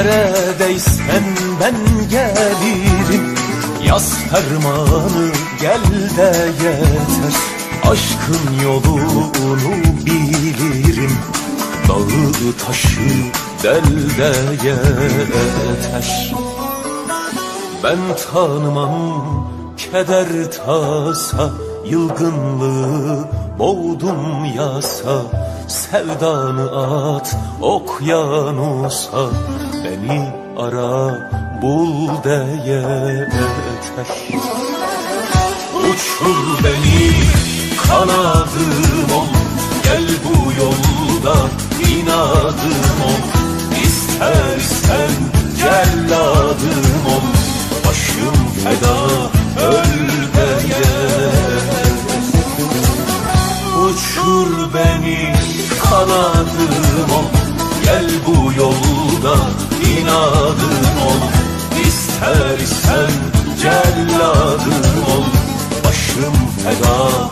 Neredeysen ben gelirim. Yaz fermanı gel de yeter. Aşkın yolunu bilirim. Dağı taşı del de yeter. Ben tanımam keder tasa Yılgınlığı boğdum yasa Sevdanı at okyanusa Beni ara bul de yeter Uçur beni kanadım Uçur beni kanadım ol. Gel bu yolda inadım ol. İstersen celladım ol. Başım feda